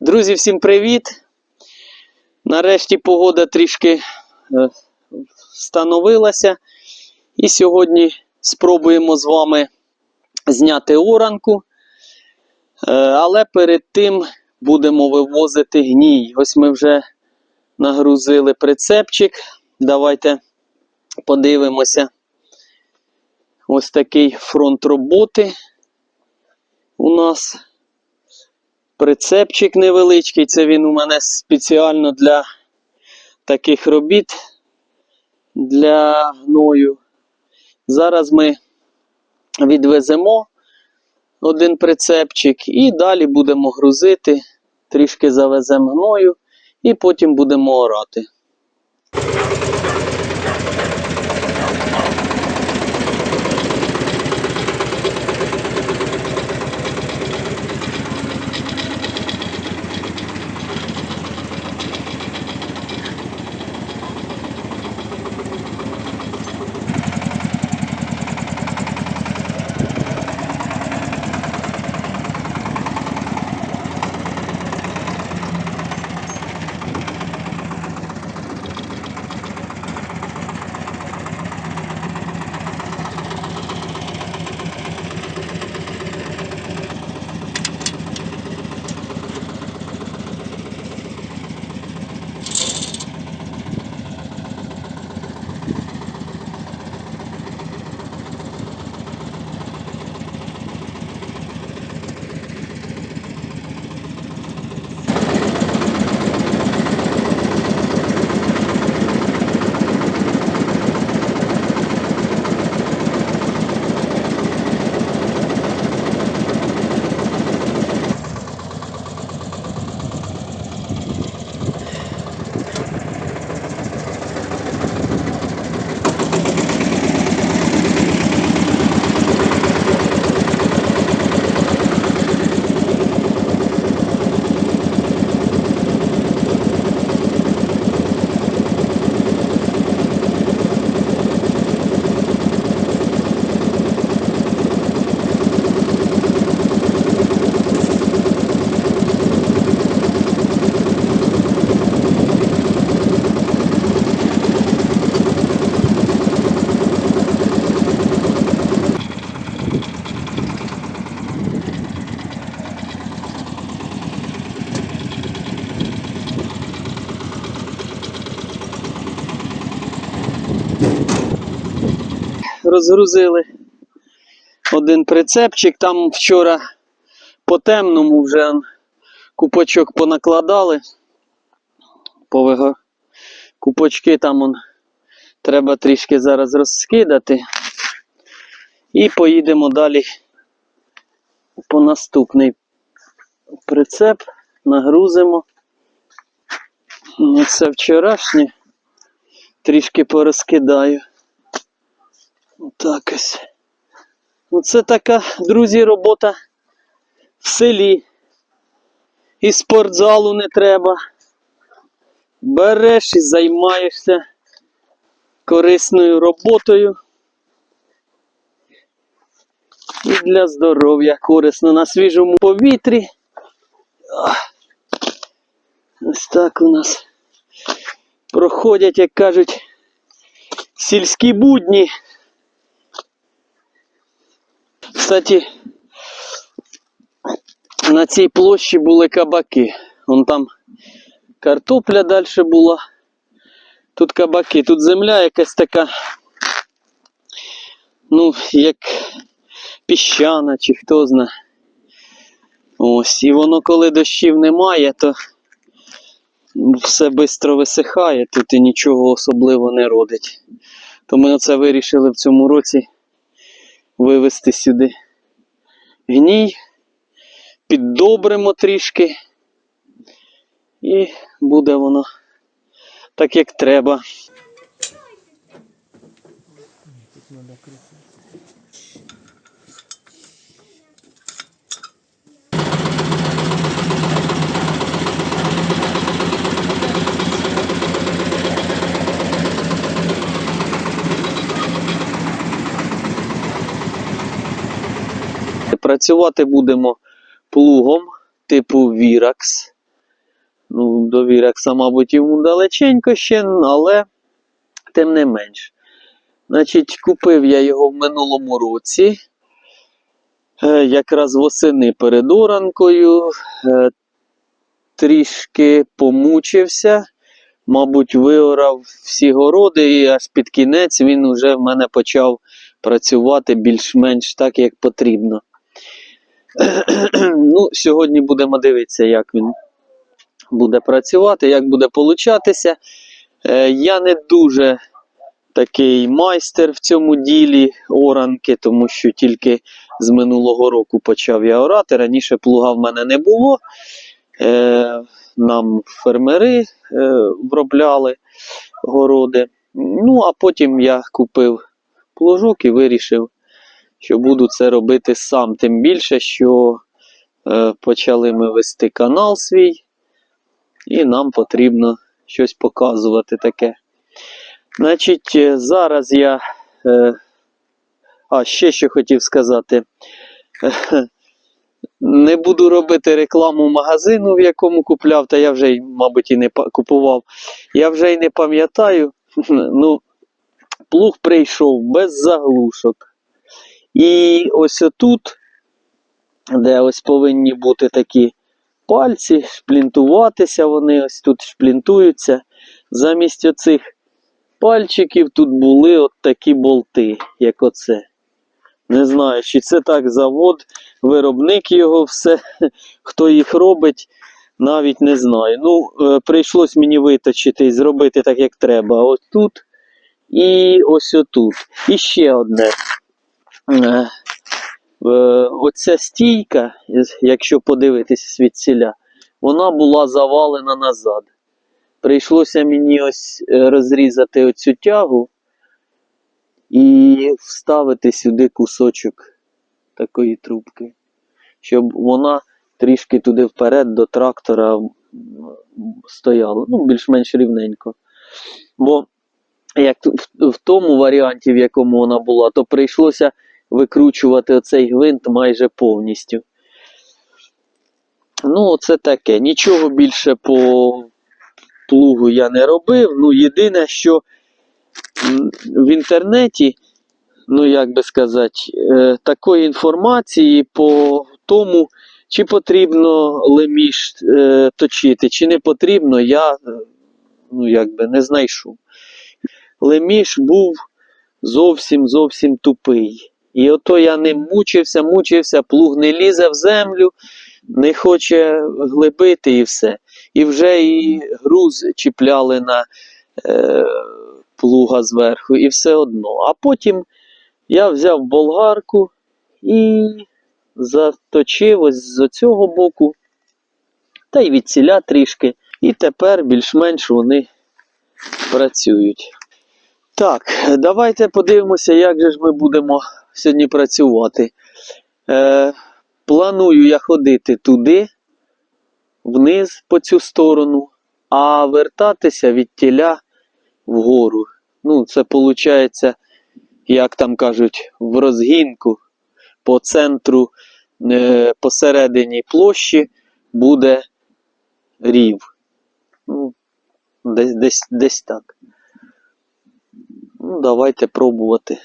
Друзі, всім привіт! Нарешті погода трішки е, встановилася. І сьогодні спробуємо з вами зняти оранку. Е, Але перед тим будемо вивозити гній. Ось ми вже нагрузили прицепчик. Давайте подивимося. Ось такий фронт роботи у нас. Прицепчик невеличкий, це він у мене спеціально для таких робіт для гною. Зараз ми відвеземо один прицепчик і далі будемо грузити, трішки завеземо гною і потім будемо орати. Розгрузили один прицепчик. Там вчора по темному вже купочок понакладали. Повиго... Купочки там он, треба трішки зараз розкидати. І поїдемо далі по наступний прицеп, нагрузимо. Ну, Це вчорашнє. Трішки порозкидаю. Отак ось. Ну, це така, друзі, робота в селі. І спортзалу не треба. Береш і займаєшся корисною роботою. І для здоров'я корисно на свіжому повітрі. Ось так у нас проходять, як кажуть, сільські будні. Кстати, на цій площі були кабаки. Вон там картопля далі була. Тут кабаки, тут земля якась така, ну, як піщана, чи хто зна. Ось, і воно коли дощів немає, то все швидко висихає, тут і нічого особливо не родить. То ми оце вирішили в цьому році вивезти сюди гній, піддобримо трішки, і буде воно так, як треба. Працювати будемо плугом типу Virax. Ну, до Вірекса, мабуть, йому далеченько ще, але тим не менш. Значить, купив я його в минулому році. Е, якраз восени перед оранкою. Е, трішки помучився. Мабуть, виорав всі городи, і аж під кінець він уже в мене почав працювати більш-менш так, як потрібно. ну, сьогодні будемо дивитися, як він буде працювати, як буде получатися. Е, я не дуже такий майстер в цьому ділі оранки, тому що тільки з минулого року почав я орати. Раніше плуга в мене не було. Е, нам фермери е, вробляли городи. Ну, а потім я купив плужок і вирішив, що буду це робити сам. Тим більше, що е, почали ми вести канал свій, і нам потрібно щось показувати таке. Значить, е, зараз я. Е, а, ще що хотів сказати. Не буду робити рекламу магазину, в якому купляв, та я вже, мабуть, і не купував. Я вже й не пам'ятаю. Ну, плуг прийшов без заглушок. І ось отут, де ось повинні бути такі пальці, шплінтуватися вони ось тут шплінтуються. Замість оцих пальчиків тут були от такі болти, як оце. Не знаю, чи це так завод, виробник його, все, хто їх робить, навіть не знаю. Ну, е, прийшлось мені виточити і зробити так, як треба. Ось тут і ось отут. І ще одне. Е, е, Оця стійка, якщо подивитися звідсіля, вона була завалена назад. Прийшлося мені ось е, розрізати оцю тягу і вставити сюди кусочок такої трубки, щоб вона трішки туди вперед до трактора стояла. Ну, більш-менш рівненько. Бо як в тому варіанті, в якому вона була, то прийшлося викручувати оцей гвинт майже повністю. Ну, це таке. Нічого більше по плугу я не робив. Ну, єдине, що в інтернеті, ну як би сказати, е, такої інформації по тому, чи потрібно леміш е, точити, чи не потрібно, я е, ну, якби не знайшов. Леміш був зовсім зовсім тупий. І ото я ним мучився, мучився, плуг не лізе в землю, не хоче глибити і все. І вже і груз чіпляли на е, плуга зверху, і все одно. А потім я взяв болгарку і заточив ось з цього боку, та й від ціля трішки. І тепер більш-менш вони працюють. Так, давайте подивимося, як же ж ми будемо сьогодні працювати. Е, планую я ходити туди, вниз по цю сторону, а вертатися від тіля вгору. Ну, це виходить, як там кажуть, в розгінку по центру, е, посередині площі буде рів. Ну, десь, десь, десь так. Ну, давайте пробувати.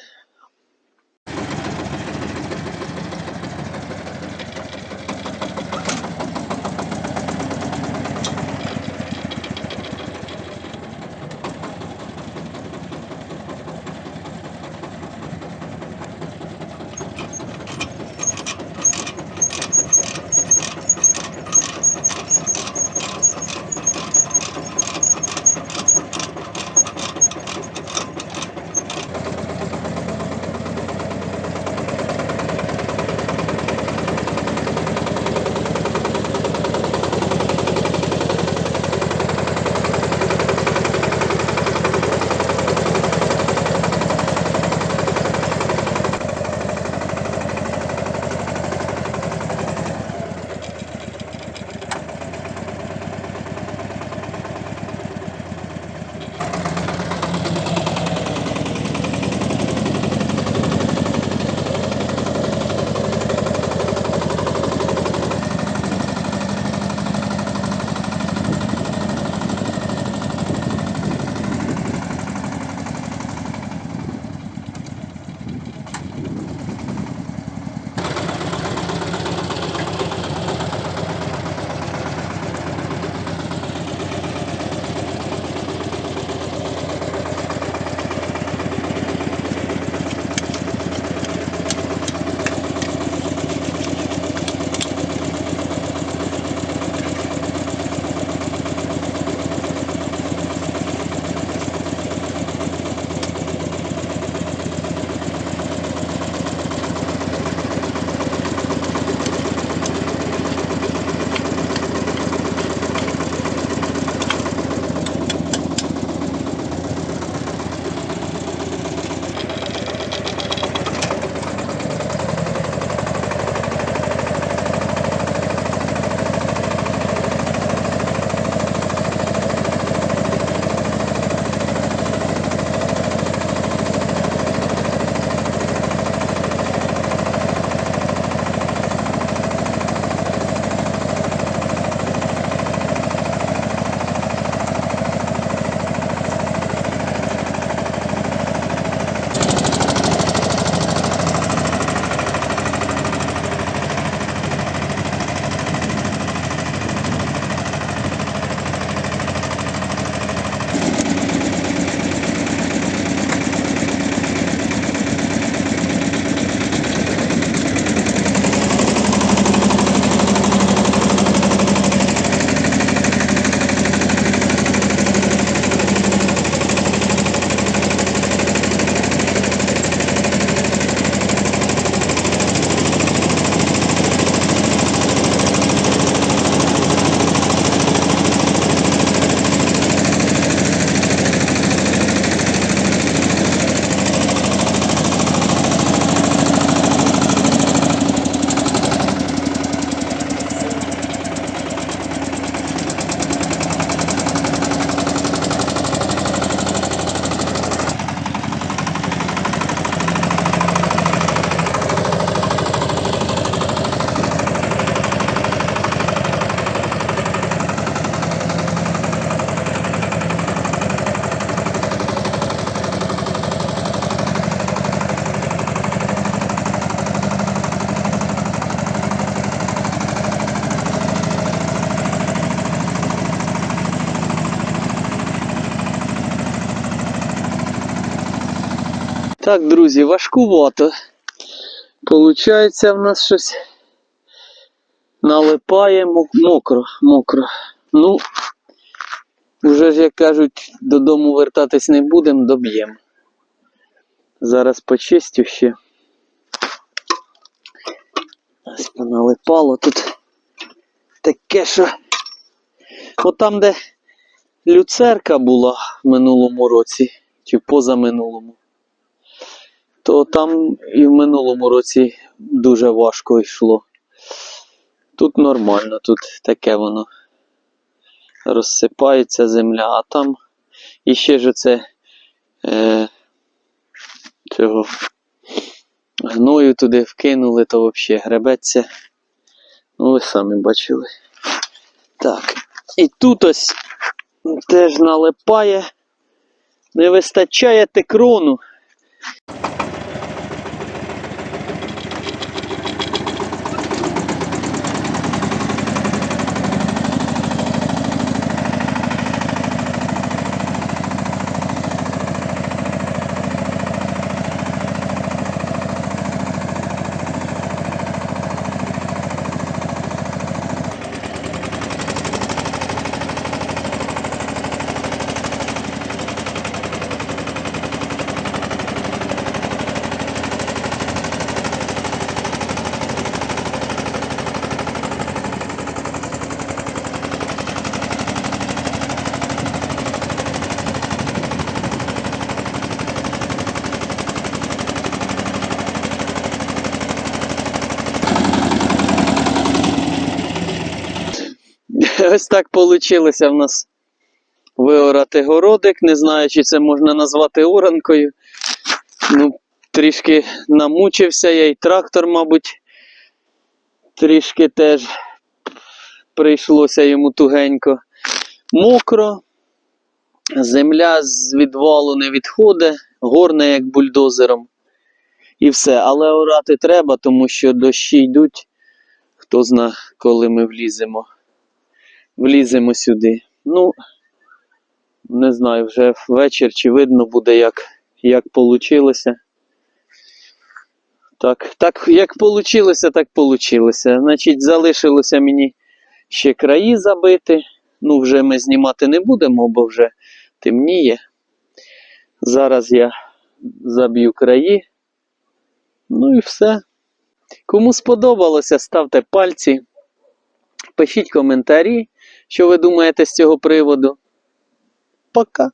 Так, друзі, важкувато. Получається в нас щось налипає мокро, мокро. Ну, вже ж, як кажуть, додому вертатись не будемо, доб'ємо. Зараз почистю ще. Ось поналипало тут таке, що. От там, де люцерка була в минулому році, чи позаминулому, то там і в минулому році дуже важко йшло. Тут нормально, тут таке воно розсипається земля, а там іще ж оце е, цього гною туди вкинули, то взагалі гребеться. Ну, ви самі бачили. Так. І тут ось теж налипає. Не вистачає текрону. Ось так вийшло в нас виорати городик. Не знаю, чи це можна назвати оранкою. Ну, трішки намучився я і трактор, мабуть, трішки теж прийшлося йому тугенько. Мокро, земля з відвалу не відходить, горне як бульдозером. І все. Але орати треба, тому що дощі йдуть. Хто зна, коли ми вліземо вліземо сюди. Ну, не знаю, вже вечір чи видно буде, як, як получилося. Так, так, як получилося, так получилося. Значить, залишилося мені ще краї забити. Ну, вже ми знімати не будемо, бо вже темніє. Зараз я заб'ю краї. Ну і все. Кому сподобалося, ставте пальці. Пишіть коментарі, що ви думаєте з цього приводу. Пока.